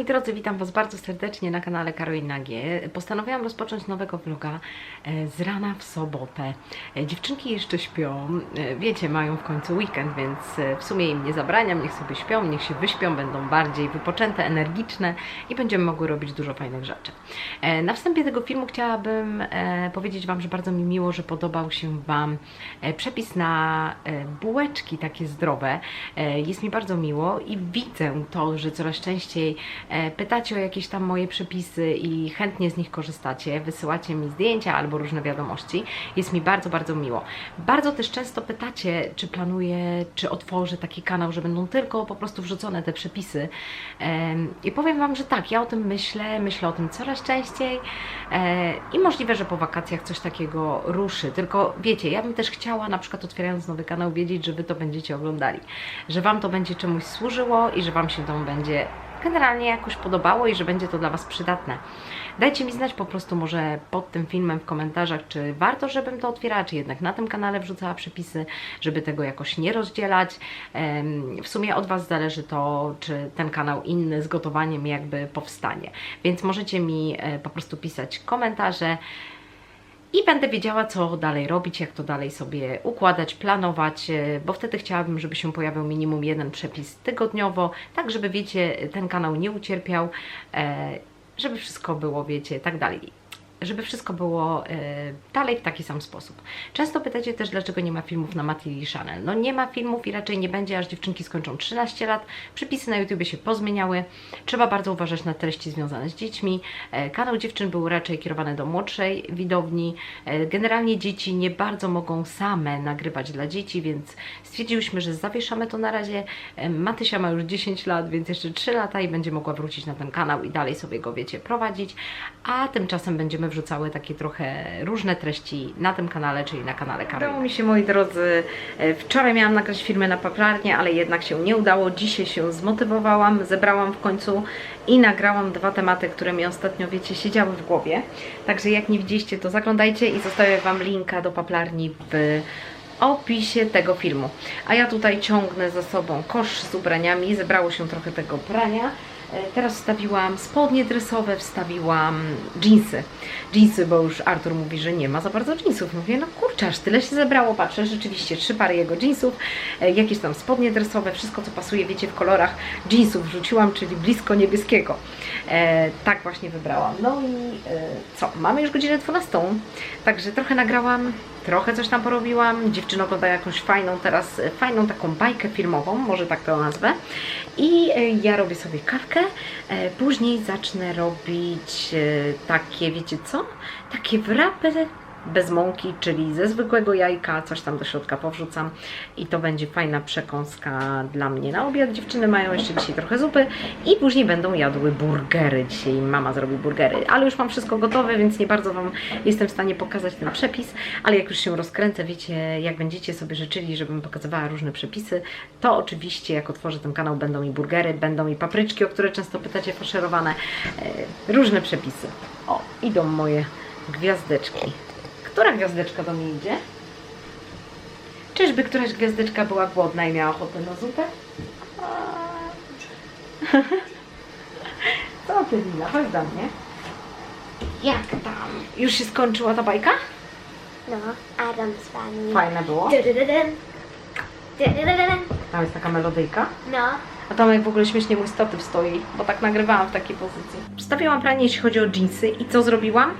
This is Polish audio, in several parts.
moi drodzy, witam Was bardzo serdecznie na kanale Karolina G. Postanowiłam rozpocząć nowego vloga e, z rana w sobotę. E, Dziewczynki jeszcze śpią, e, wiecie, mają w końcu weekend, więc w sumie im nie zabraniam, niech sobie śpią, niech się wyśpią, będą bardziej wypoczęte, energiczne i będziemy mogły robić dużo fajnych rzeczy. Na wstępie tego filmu chciałabym powiedzieć Wam, że bardzo mi miło, że podobał się Wam przepis na bułeczki takie zdrowe. Jest mi bardzo miło i widzę to, że coraz częściej pytacie o jakieś tam moje przepisy i chętnie z nich korzystacie, wysyłacie mi zdjęcia albo różne wiadomości. Jest mi bardzo, bardzo miło. Bardzo też często pytacie, czy planuję, czy otworzę taki kanał, że będą tylko po prostu wrzucone te przepisy. I powiem Wam, że tak, ja o tym myślę, myślę o tym coraz częściej e, i możliwe, że po wakacjach coś takiego ruszy. Tylko wiecie, ja bym też chciała na przykład otwierając nowy kanał wiedzieć, że Wy to będziecie oglądali, że Wam to będzie czemuś służyło i że Wam się to będzie generalnie jakoś podobało i że będzie to dla Was przydatne. Dajcie mi znać po prostu może pod tym filmem w komentarzach, czy warto, żebym to otwierała, czy jednak na tym kanale wrzucała przepisy, żeby tego jakoś nie rozdzielać. W sumie od Was zależy to, czy ten kanał inny z gotowaniem jakby powstanie. Więc możecie mi e, po prostu pisać komentarze i będę wiedziała, co dalej robić, jak to dalej sobie układać, planować, e, bo wtedy chciałabym, żeby się pojawiał minimum jeden przepis tygodniowo, tak żeby, wiecie, ten kanał nie ucierpiał, e, żeby wszystko było, wiecie, tak dalej. Żeby wszystko było e, dalej w taki sam sposób. Często pytacie też, dlaczego nie ma filmów na Matili Channel. No nie ma filmów i raczej nie będzie, aż dziewczynki skończą 13 lat. Przepisy na YouTube się pozmieniały. Trzeba bardzo uważać na treści związane z dziećmi. E, Kanał dziewczyn był raczej kierowany do młodszej widowni. E, Generalnie dzieci nie bardzo mogą same nagrywać dla dzieci, więc stwierdziłyśmy, że zawieszamy to na razie. E, Matysia ma już 10 lat, więc jeszcze 3 lata i będzie mogła wrócić na ten kanał i dalej sobie go, wiecie, prowadzić. A tymczasem będziemy wrzucały takie trochę różne treści na tym kanale, czyli na kanale Karolina. Udało mi się, moi drodzy, e, wczoraj miałam nagrać filmy na paplarnię, ale jednak się nie udało. Dzisiaj się zmotywowałam, zebrałam w końcu i nagrałam dwa tematy, które mi ostatnio, wiecie, siedziały w głowie. Także jak nie widzieliście, to zaglądajcie i zostawię Wam linka do paplarni w opisie tego filmu. A ja tutaj ciągnę za sobą kosz z ubraniami, zebrało się trochę tego prania. E, Teraz wstawiłam spodnie dresowe, wstawiłam jeansy. Jeansy, bo już Artur mówi, że nie ma za bardzo jeansów. Mówię, no kurczę, aż tyle się zebrało. Patrzę, rzeczywiście trzy pary jego jeansów, e, jakieś tam spodnie dresowe, wszystko co pasuje, wiecie, w kolorach jeansów wrzuciłam, czyli blisko niebieskiego. E, tak właśnie wybrałam. No i e, co, mamy już godzinę 12, także trochę nagrałam, trochę coś tam porobiłam. Dziewczyna ogląda jakąś fajną teraz, fajną taką bajkę filmową, może tak to nazwę. I e, ja robię sobie kawkę, e, później zacznę robić e, takie, wiecie co? Takie wrapy bez mąki, czyli ze zwykłego jajka, coś tam do środka powrzucam i to będzie fajna przekąska dla mnie na obiad. Dziewczyny mają jeszcze dzisiaj trochę zupy i później będą jadły burgery. Dzisiaj mama zrobi burgery, ale już mam wszystko gotowe, więc nie bardzo Wam jestem w stanie pokazać ten przepis, ale jak już się rozkręcę, wiecie, jak będziecie sobie życzyli, żebym pokazywała różne przepisy, to oczywiście jak otworzę ten kanał będą i burgery, będą i papryczki, o które często pytacie, faszerowane, e, różne przepisy. O, idą moje gwiazdeczki. Która gwiazdeczka do mnie idzie? Czyżby któraś gwiazdeczka była głodna i miała ochotę na zupę? Co ty, Lila? Chodź do mnie. Jak tam? Już się skończyła ta bajka? No, Adam z wami. Fajne było. Tam jest taka melodyjka. No, A tam jak w ogóle śmiesznie mój statyw stoi, bo tak nagrywałam w takiej pozycji. Wstawiłam pranie, jeśli chodzi o dżinsy i co zrobiłam?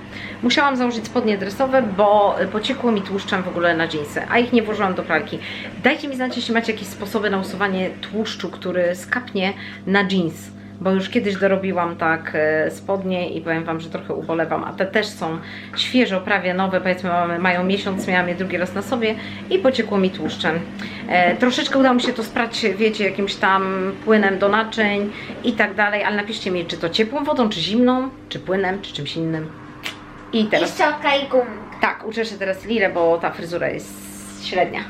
Musiałam założyć spodnie dresowe, bo pociekło mi tłuszczem w ogóle na dżinsy, a ich nie włożyłam do pralki. Dajcie mi znać, jeśli macie jakieś sposoby na usuwanie tłuszczu, który skapnie na jeans. Bo już kiedyś dorobiłam tak e, spodnie i powiem Wam, że trochę ubolewam, a te też są świeżo, prawie nowe, powiedzmy mają miesiąc, miałam je drugi raz na sobie i pociekło mi tłuszczem. E, troszeczkę udało mi się to sprać, wiecie, jakimś tam płynem do naczyń i tak dalej, ale napiszcie mi, czy to ciepłą wodą, czy zimną, czy płynem, czy czymś innym. I i teraz, soka i gumka. tak, uczeszę teraz Lirę, bo ta fryzura jest średnia.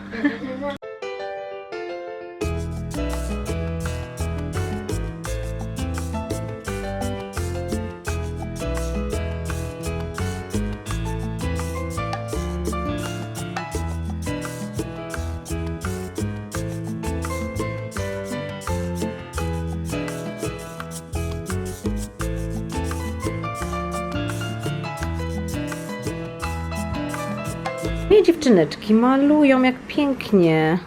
I dziewczyneczki malują jak pięknie.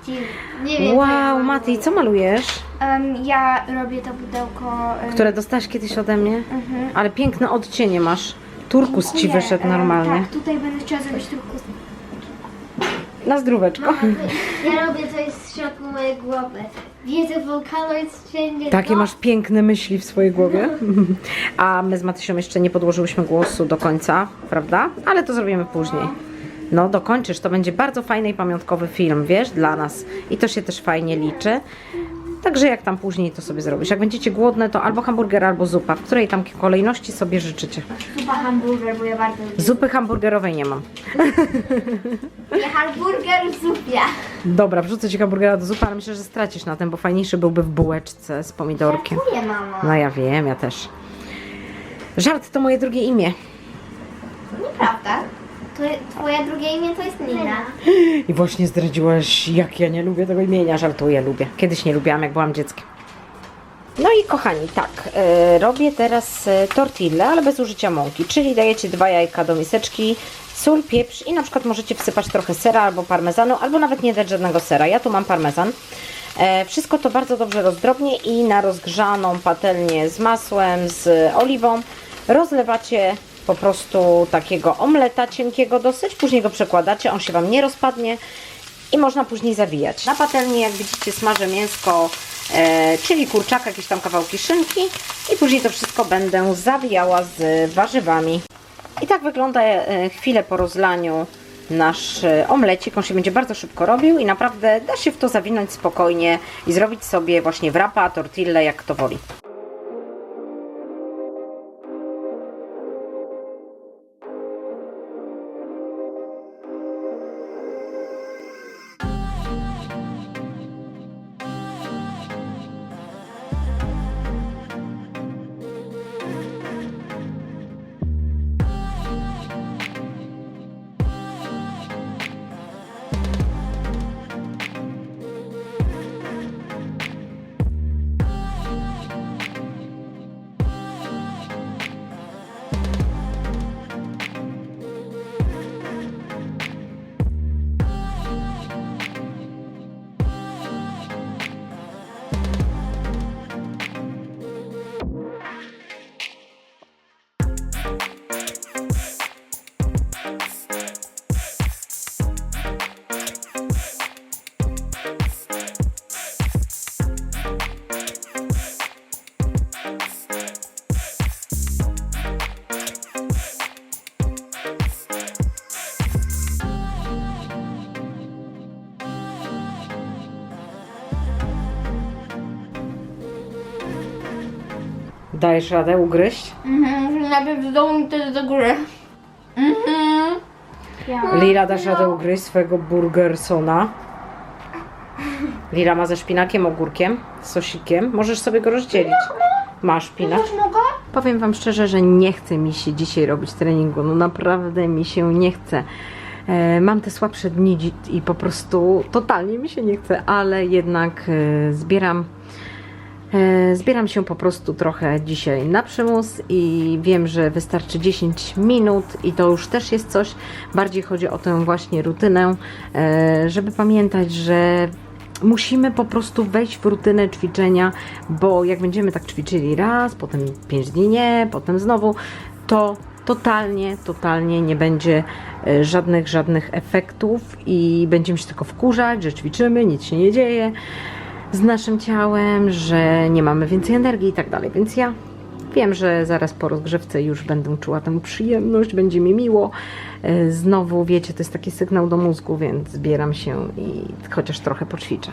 Nie wiem. Wow, Mati, co malujesz? Em, ja robię to pudełko. em, Które dostałaś kiedyś ode mnie? mhm. Ale piękne odcienie masz. Turkus ci Dziękuję. wyszedł Em, normalnie. Tak, tutaj będę chciała zrobić turkus. Na zdróweczko. Ja robię to jest w środku mojej głowy. Beautiful colors wszędzie. Takie masz piękne myśli w swojej głowie. A my z Matysią jeszcze nie podłożyłyśmy głosu do końca, prawda? Ale to zrobimy później. No, dokończysz. To będzie bardzo fajny i pamiątkowy film, wiesz, dla nas. I to się też fajnie liczy. Także jak tam później to sobie zrobisz. Jak będziecie głodne, to albo hamburger, albo zupa. W której tam kolejności sobie życzycie. Zupa hamburger, bo ja bardzo lubię. Zupy hamburgerowej nie mam. Ja hamburger w zupie. Dobra, wrzucę ci hamburgera do zupy, ale myślę, że stracisz na tym, bo fajniejszy byłby w bułeczce z pomidorkiem. Nie, mamo. No ja wiem, ja też. Żart to moje drugie imię. Nieprawda. Twoje drugie imię to jest Nina. I właśnie zdradziłaś, jak ja nie lubię tego imienia. Żartuję, lubię. Kiedyś nie lubiłam, jak byłam dzieckiem. No i kochani, tak, e, robię teraz e, tortillę, ale bez użycia mąki, czyli dajecie dwa jajka do miseczki, sól, pieprz i na przykład możecie wsypać trochę sera albo parmezanu, albo nawet nie dać żadnego sera. Ja tu mam parmezan. E, wszystko to bardzo dobrze rozdrobnię i na rozgrzaną patelnię z masłem, z oliwą rozlewacie po prostu takiego omleta cienkiego dosyć, później go przekładacie, on się Wam nie rozpadnie i można później zawijać. Na patelni, jak widzicie, smażę mięsko, e, czyli kurczaka, jakieś tam kawałki szynki i później to wszystko będę zawijała z warzywami. I tak wygląda e, chwilę po rozlaniu nasz e, omlecik. On się będzie bardzo szybko robił i naprawdę da się w to zawinąć spokojnie i zrobić sobie właśnie wrapa, tortillę, jak kto woli. Dajesz radę ugryźć? Mhm, muszę najpierw z dołu i też do góry. Mhm. Lila, dasz radę ugryźć swojego burgersona? Lila ma ze szpinakiem, ogórkiem, z sosikiem. Możesz sobie go rozdzielić. Masz szpinak? Też mogę? Powiem Wam szczerze, że nie chce mi się dzisiaj robić treningu. No naprawdę mi się nie chce. E, mam te słabsze dni dzi- i po prostu totalnie mi się nie chce, ale jednak e, zbieram. E, Zbieram się po prostu trochę dzisiaj na przymus i wiem, że wystarczy 10 minut i to już też jest coś. Bardziej chodzi o tę właśnie rutynę, e, żeby pamiętać, że musimy po prostu wejść w rutynę ćwiczenia, bo jak będziemy tak ćwiczyli raz, potem 5 dni nie, potem znowu, to totalnie, totalnie nie będzie e, żadnych, żadnych efektów i będziemy się tylko wkurzać, że ćwiczymy, nic się nie dzieje z naszym ciałem, że nie mamy więcej energii i tak dalej. Więc ja wiem, że zaraz po rozgrzewce już będę czuła tę przyjemność, będzie mi miło. E, Znowu, wiecie, to jest taki sygnał do mózgu, więc zbieram się i chociaż trochę poćwiczę.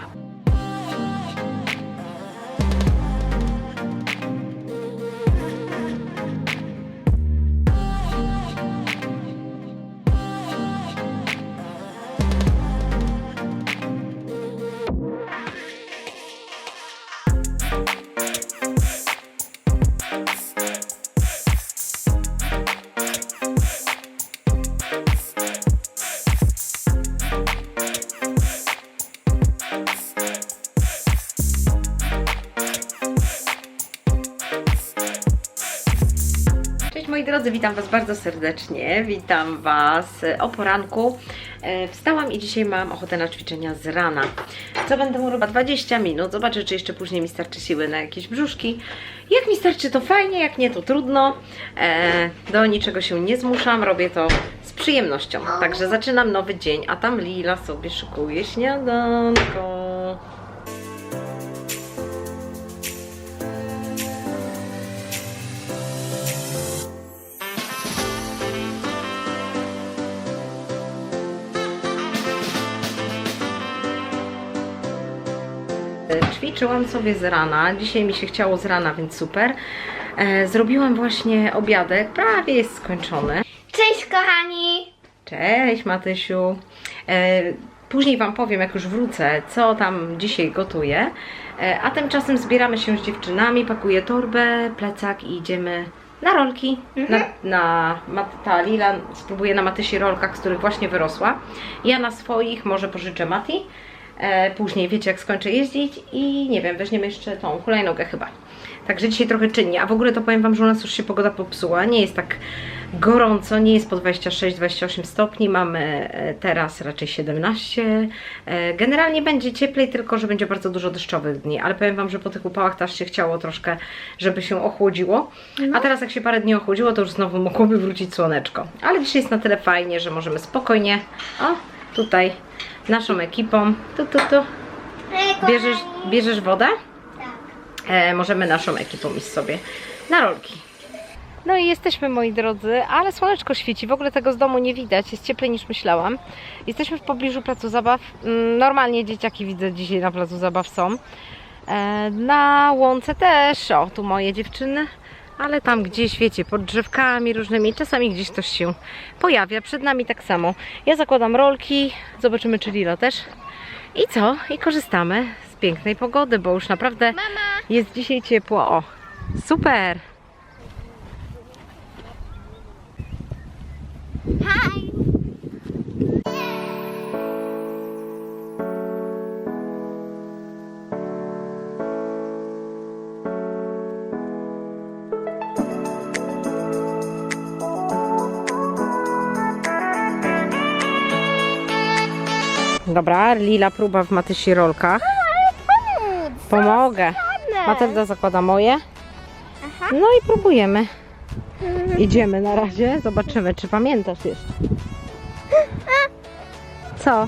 Moi drodzy, witam Was bardzo serdecznie. Witam Was o poranku. E, Wstałam i dzisiaj mam ochotę na ćwiczenia z rana. Co będę robiła? 20 minut. Zobaczę, czy jeszcze później mi starczy siły na jakieś brzuszki. Jak mi starczy, to fajnie, jak nie, to trudno. E, Do niczego się nie zmuszam, robię to z przyjemnością. Także zaczynam nowy dzień, a tam Lila sobie szykuje śniadanko. Ćwiczyłam sobie z rana. Dzisiaj mi się chciało z rana, więc super. E, Zrobiłam właśnie obiadek, prawie jest skończony. Cześć kochani! Cześć Matysiu. E, Później Wam powiem, jak już wrócę, co tam dzisiaj gotuję. E, A tymczasem zbieramy się z dziewczynami, pakuję torbę, plecak i idziemy na rolki. Na, na Mat- ta Lila spróbuje na Matysi rolkach, z których właśnie wyrosła. Ja na swoich może pożyczę Mati. E, Później wiecie, jak skończę jeździć i nie wiem, weźmiemy jeszcze tą hulajnogę chyba. Także dzisiaj trochę czynnie, a w ogóle to powiem Wam, że u nas już się pogoda popsuła. Nie jest tak gorąco, nie jest po 26-28 stopni, mamy e, teraz raczej 17. E, Generalnie będzie cieplej, tylko że będzie bardzo dużo deszczowych dni, ale powiem Wam, że po tych upałach też się chciało troszkę, żeby się ochłodziło. A teraz jak się parę dni ochłodziło, to już znowu mogłoby wrócić słoneczko. Ale dzisiaj jest na tyle fajnie, że możemy spokojnie, o, tutaj naszą ekipą, tu, tu, tu, bierzesz, bierzesz wodę? Tak. e, możemy naszą ekipą iść sobie na rolki. No i jesteśmy moi drodzy, ale słoneczko świeci, w ogóle tego z domu nie widać, jest cieplej niż myślałam. Jesteśmy w pobliżu placu zabaw, Mm, normalnie dzieciaki widzę dzisiaj na placu zabaw są. E, na łące też, o tu moje dziewczyny, ale tam gdzieś wiecie, pod drzewkami różnymi, czasami gdzieś ktoś się pojawia, przed nami tak samo. Ja zakładam rolki, zobaczymy czy Lila też. I co? I korzystamy z pięknej pogody, bo już naprawdę Mama! jest dzisiaj ciepło. O, super! Hi! Dobra, Lila próba w Matysi rolkach. Pomogę. Matylda zakłada moje. No i próbujemy. Idziemy na razie, zobaczymy, czy pamiętasz jeszcze. Co?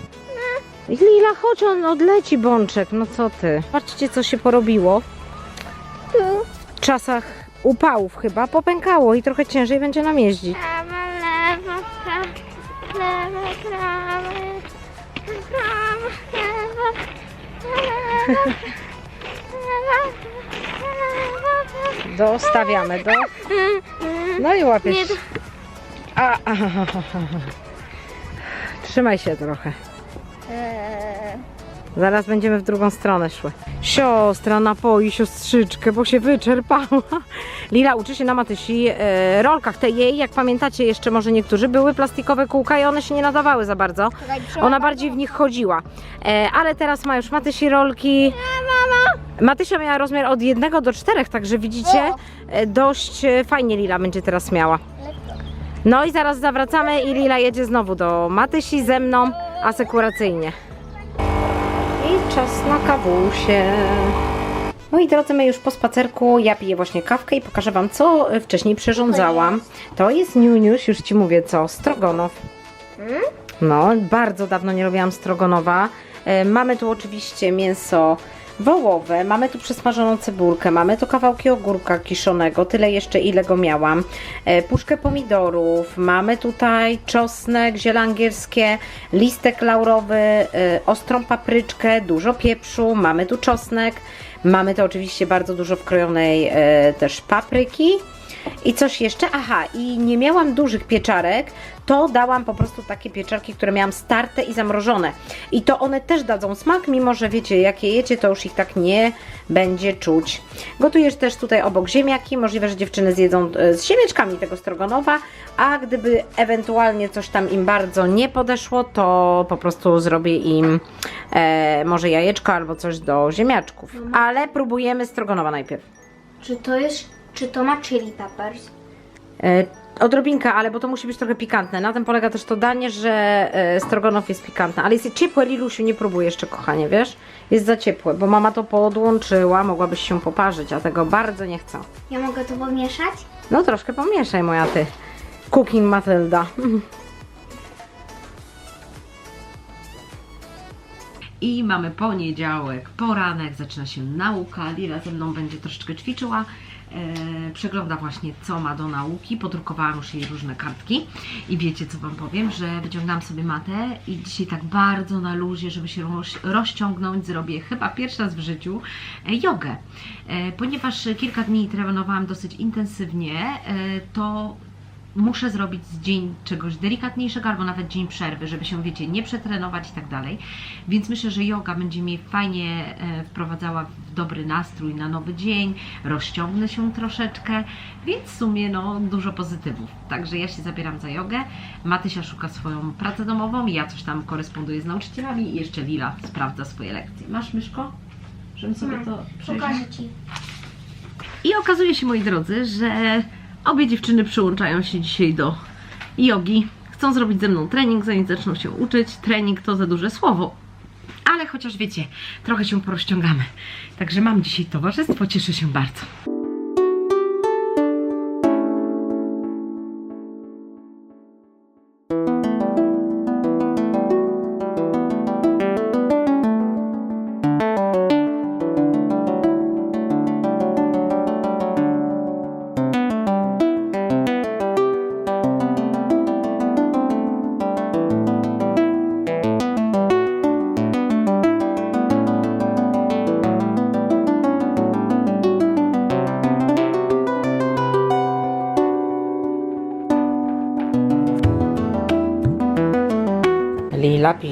Lila, chodź, on odleci bączek, no co ty? Patrzcie, co się porobiło. W czasach upałów chyba popękało i trochę ciężej będzie nam jeździć. Dostawiamy do... No i łapiesz. A. Trzymaj się trochę. Zaraz będziemy w drugą stronę szły. Siostra napoi siostrzyczkę, bo się wyczerpała. Lila uczy się na Matysi e, rolkach. Te jej, jak pamiętacie jeszcze może niektórzy, były plastikowe kółka i one się nie nadawały za bardzo. Ona bardziej w nich chodziła. E, ale teraz ma już Matysi rolki. Matysia miała rozmiar od 1 do 4, także widzicie, e, dość e, fajnie Lila będzie teraz miała. No i zaraz zawracamy i Lila jedzie znowu do Matysi ze mną asekuracyjnie. Czas na kawusie. Moi drodzy, my już po spacerku, ja piję właśnie kawkę i pokażę Wam, co wcześniej przyrządzałam. To jest Niuniuś, już Ci mówię co, strogonow. No, bardzo dawno nie robiłam strogonowa. E, Mamy tu oczywiście mięso wołowe, mamy tu przesmażoną cebulkę, mamy tu kawałki ogórka kiszonego, tyle jeszcze ile go miałam, e, puszkę pomidorów, mamy tutaj czosnek, ziele angielskie, listek laurowy, e, ostrą papryczkę, dużo pieprzu, mamy tu czosnek, mamy tu oczywiście bardzo dużo wkrojonej e, też papryki. I coś jeszcze? Aha, i nie miałam dużych pieczarek, to dałam po prostu takie pieczarki, które miałam starte i zamrożone. I to one też dadzą smak, mimo że wiecie, jak je jecie, to już ich tak nie będzie czuć. Gotujesz też tutaj obok ziemniaki, możliwe, że dziewczyny zjedzą e, z ziemniaczkami tego strogonowa, a gdyby ewentualnie coś tam im bardzo nie podeszło, to po prostu zrobię im e, może jajeczko albo coś do ziemniaczków. Ale próbujemy strogonowa najpierw. Czy to jest, czy to ma chili peppers? E, odrobinka, ale bo to musi być trochę pikantne. Na tym polega też to danie, że e, stroganow jest pikantny. Ale jest ciepłe, Lilusiu, nie próbuj jeszcze, kochanie, wiesz? Jest za ciepłe, bo mama to podłączyła, mogłabyś się poparzyć, a tego bardzo nie chcę. Ja mogę to pomieszać? No troszkę pomieszaj, moja ty. Cooking Matylda. I mamy poniedziałek, poranek, zaczyna się nauka. Lila ze mną będzie troszeczkę ćwiczyła. E, przegląda właśnie, co ma do nauki. Podrukowałam już jej różne kartki. I wiecie, co Wam powiem, że wyciągnęłam sobie matę i dzisiaj tak bardzo na luzie, żeby się roz, rozciągnąć, zrobię chyba pierwszy raz w życiu e, jogę. E, ponieważ kilka dni trenowałam dosyć intensywnie, to muszę zrobić z dzień czegoś delikatniejszego albo nawet dzień przerwy, żeby się, wiecie, nie przetrenować i tak dalej. Więc myślę, że yoga będzie mnie fajnie e, wprowadzała w dobry nastrój na nowy dzień, rozciągnę się troszeczkę, więc w sumie no dużo pozytywów. Także ja się zabieram za jogę, Matysia szuka swoją pracę domową, ja coś tam koresponduję z nauczycielami i jeszcze Lila sprawdza swoje lekcje. Masz myszko? Żebym sobie to przejrzała? Pokażę Ci. I okazuje się, moi drodzy, że obie dziewczyny przyłączają się dzisiaj do jogi. Chcą zrobić ze mną trening, zanim zaczną się uczyć. Trening to za duże słowo, ale chociaż wiecie, trochę się porozciągamy. Także mam dzisiaj towarzystwo, cieszę się bardzo.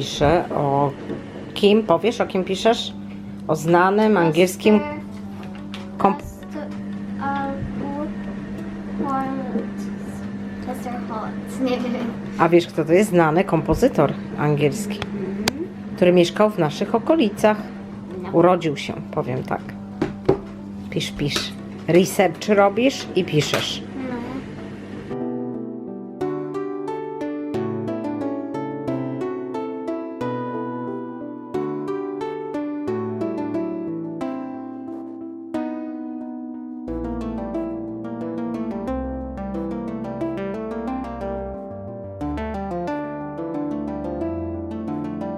Pisze o kim? Powiesz, o kim piszesz? O znanym angielskim komp... A wiesz, kto to jest? Znany kompozytor angielski, który mieszkał w naszych okolicach. Urodził się, powiem tak. Pisz, pisz. Research robisz i piszesz.